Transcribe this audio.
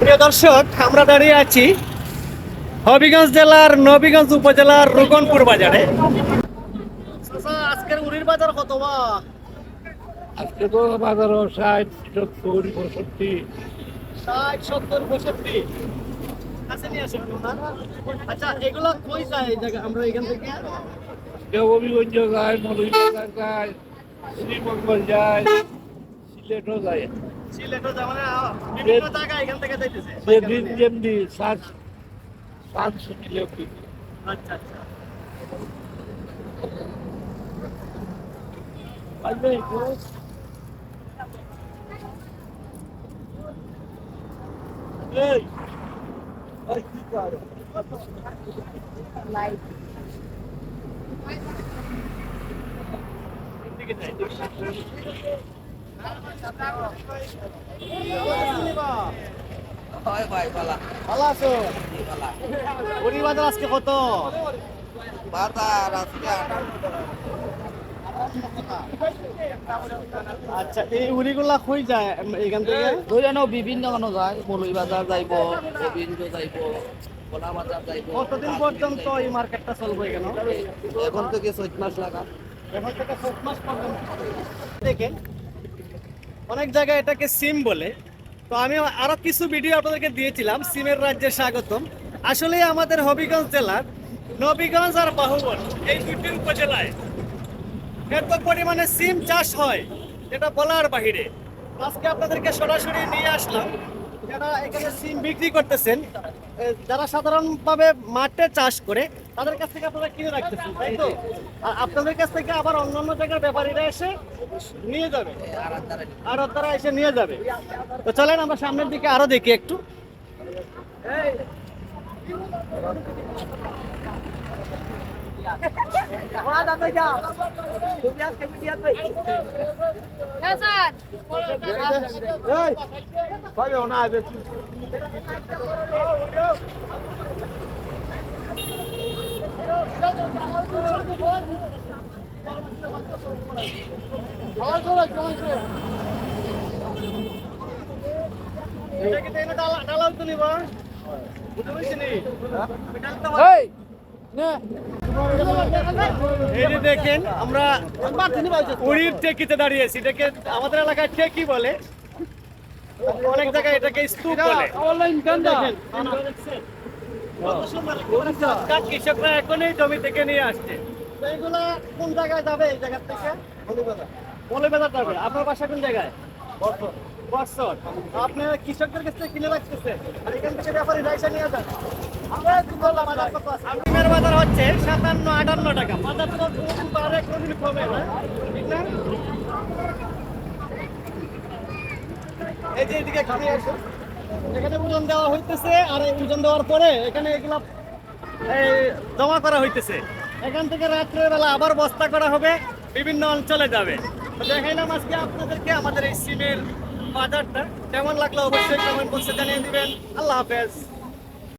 প্রিয় দর্শক আমরা দাঁড়িয়ে আছি হবিগঞ্জ জেলার নবীগঞ্জ উপজেলার রুকনপুর বাজারে। আজকের উড়ির বাজার কত বা? আজকে তো বাজারও ষাট সত্তর পঁয়ষট্টি। ষাট সত্তর পঁয়ষট্টি? আচ্ছা এগুলো কই যায়? আমরা এখান থেকে? যায় যায় শ্রীমঙ্গল যায় সিলেটও যায়। মানে যেমনি শ্বাস শ্বাস নিলে আচ্ছা আচ্ছা। এই ওই কি করে? এদিকে যাই, ভালো আছো? বাজার আজকে কত? বাজার আজকে আচ্ছা এই উড়িগুলা কই যায় এখান থেকে? ধরে নাও বিভিন্ন কোনো যায়। মৌলভী বাজার যাইব গোবিন্দ যাইব কতদিন পর্যন্ত এই মার্কেটটা চলবে এখন? থেকে চৈত মাস লাগা। এখন থেকে চোদ্দ মাস পর্যন্ত। দেখেন অনেক জায়গায় এটাকে সিম বলে। তো আমি আরও কিছু ভিডিও আপনাদেরকে দিয়েছিলাম, সিমের রাজ্যে স্বাগতম। আসলে আমাদের হবিগঞ্জ জেলার নবীগঞ্জ আর বাহুবল, এই দুটি উপজেলায় এত পরিমাণে সিম চাষ হয়, এটা বলার বাহিরে। আজকে আপনাদেরকে সরাসরি নিয়ে আসলাম। যারা এখানে সিম বিক্রি করতেছেন যারা সাধারণভাবে মাঠে চাষ করে, তাদের কাছ থেকে আপনারা কিনে রাখতেছেন, তাই তো? আর আপনাদের কাছ থেকে আবার অন্যান্য জায়গার ব্যাপারীরা এসে নিয়ে যাবে। আর তারা এসে নিয়ে যাবে। তো চলেন, আমরা সামনের দিকে আরও দেখি একটু। ডালা ডালাও তো নিবা বুঝতে পারছি নি হয়। এই যে দেখেন আমরা উড়ির টেকিতে দাঁড়িয়েছি। এটাকে আমাদের এলাকায় টেকি বলে? অনেক জায়গায় এটাকে স্তূপ বলে। দেখেন, কত সুন্দর, কৃষকরা এখনই জমি থেকে নিয়ে আসছে। তো এগুলা কোন জায়গায় যাবে? এই জায়গা থেকে? মৌলবাজার যাবে। আপনার বাসা কোন জায়গায়? বৎসর আপনি কৃষকদের কাছ থেকে কিনে রাখতেছে আর এখান থেকে ব্যাপারে যাইসা নিয়ে যান। আমরা বাজার হচ্ছে সাতান্ন, আটান্ন টাকা। বাজার তো কোনদিন বাড়ে, কোনদিন কমে না ঠিক না এই যে এদিকে খালি এখানে ওজন দেওয়া হইতেছে, আর ওজন দেওয়ার পরে এখানে এগুলা জমা করা হইতেছে। এখান থেকে রাত্রের বেলা আবার বস্তা করা হবে, বিভিন্ন অঞ্চলে যাবে। দেখাইলাম আজকে আপনাদেরকে আমাদের এই সিমের বাজারটা। কেমন লাগল অবশ্যই কমেন্ট বক্সে জানিয়ে দিবেন। আল্লাহ হাফেজ।